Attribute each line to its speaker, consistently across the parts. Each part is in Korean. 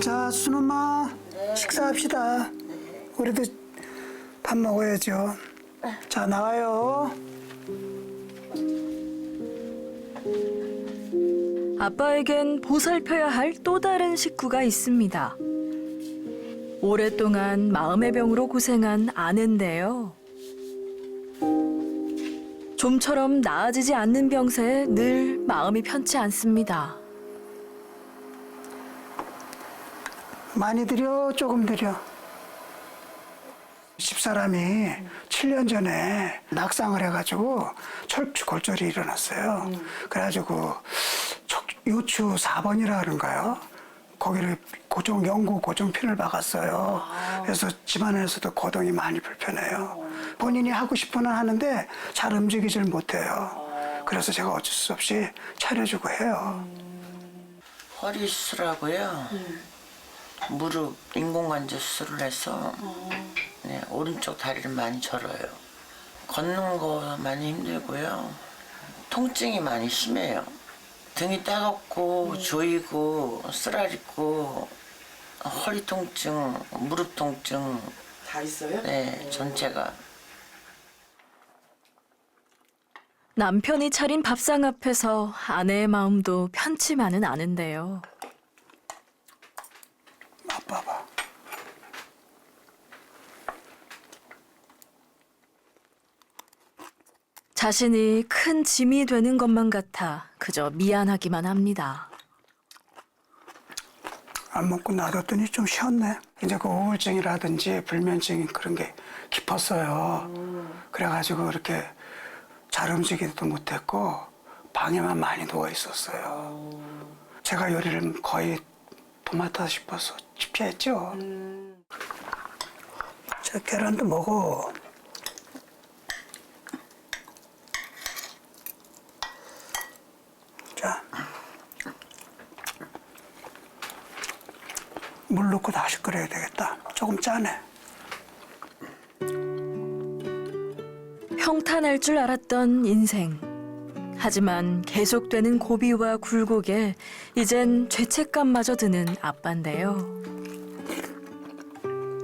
Speaker 1: 자, 순엄마 식사합시다. 우리도 밥 먹어야죠. 자, 나가요.
Speaker 2: 아빠에겐 보살펴야 할 또 다른 식구가 있습니다. 오랫동안 마음의 병으로 고생한 아내인데요. 좀처럼 나아지지 않는 병세에 늘 마음이 편치 않습니다.
Speaker 1: 많이 드려, 조금 드려. 집사람이 7년 전에 낙상을 해가지고 철골절이 일어났어요. 그래가지고 척- 요추 4번이라 그런가요? 거기를 고정, 영구 고정핀을 박았어요. 그래서 집안에서도 거동이 많이 불편해요. 본인이 하고 싶어는 하는데 잘 움직이질 못해요. 그래서 제가 어쩔 수 없이 차려주고 해요.
Speaker 3: 허리 수술하고요. 무릎 인공관절 수술을 해서 네, 오른쪽 다리를 많이 절어요. 걷는 거 많이 힘들고요. 통증이 많이 심해요. 등이 따갑고 조이고 쓰라리고 허리 통증, 무릎 통증
Speaker 4: 다 있어요?
Speaker 3: 네, 전체가
Speaker 2: 남편이 차린 밥상 앞에서 아내의 마음도 편치만은 않은데요. 자신이 큰 짐이 되는 것만 같아 그저 미안하기만 합니다.
Speaker 1: 안 먹고 놔뒀더니 좀 쉬었네. 이제 그 우울증이라든지 불면증 그런 게 깊었어요. 그래가지고 이렇게 잘 움직이지도 못했고 방에만 많이 누워 있었어요. 제가 요리를 거의 도맡아 싶어서 피했죠. 자 계란도 먹어. 물 넣고 다시 끓여야 되겠다. 조금 짜네.
Speaker 2: 평탄할 줄 알았던 인생. 하지만 계속되는 고비와 굴곡에 이젠 죄책감마저 드는 아빠인데요.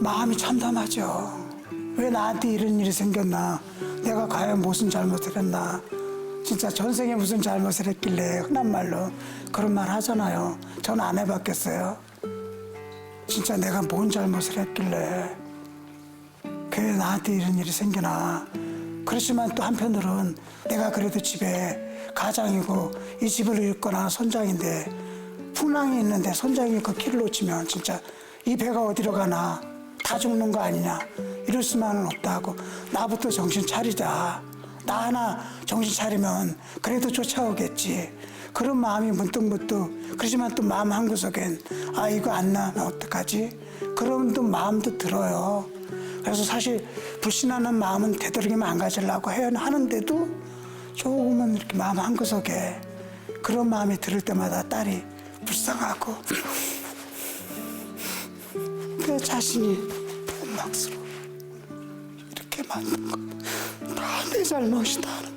Speaker 1: 마음이 참담하죠. 왜 나한테 이런 일이 생겼나? 내가 과연 무슨 잘못을 했나? 진짜 전생에 무슨 잘못을 했길래 흔한 말로 그런 말 하잖아요. 전 안 해봤겠어요. 진짜 내가 뭔 잘못을 했길래 왜 나한테 이런 일이 생기나? 그렇지만 또 한편으론 내가 그래도 집에 가장이고 이 집을 잃거나 손장인데 풍랑이 있는데 손장이 그 길을 놓치면 진짜 이 배가 어디로 가나? 다 죽는 거 아니냐? 이럴 수만은 없다 하고 나부터 정신 차리자. 나 하나 정신 차리면 그래도 쫓아오겠지 그런 마음이 문득문득. 그렇지만 또 마음 한구석엔 아 이거 안 나면 어떡하지? 그런 또 마음도 들어요. 그래서 사실 불신하는 마음은 되도록이면 안 가지려고 하는데도 조금은 이렇게 마음 한구석에 그런 마음이 들을 때마다 딸이 불쌍하고 내 자신이 원망스러워. 이렇게 만든 건다내 잘못이다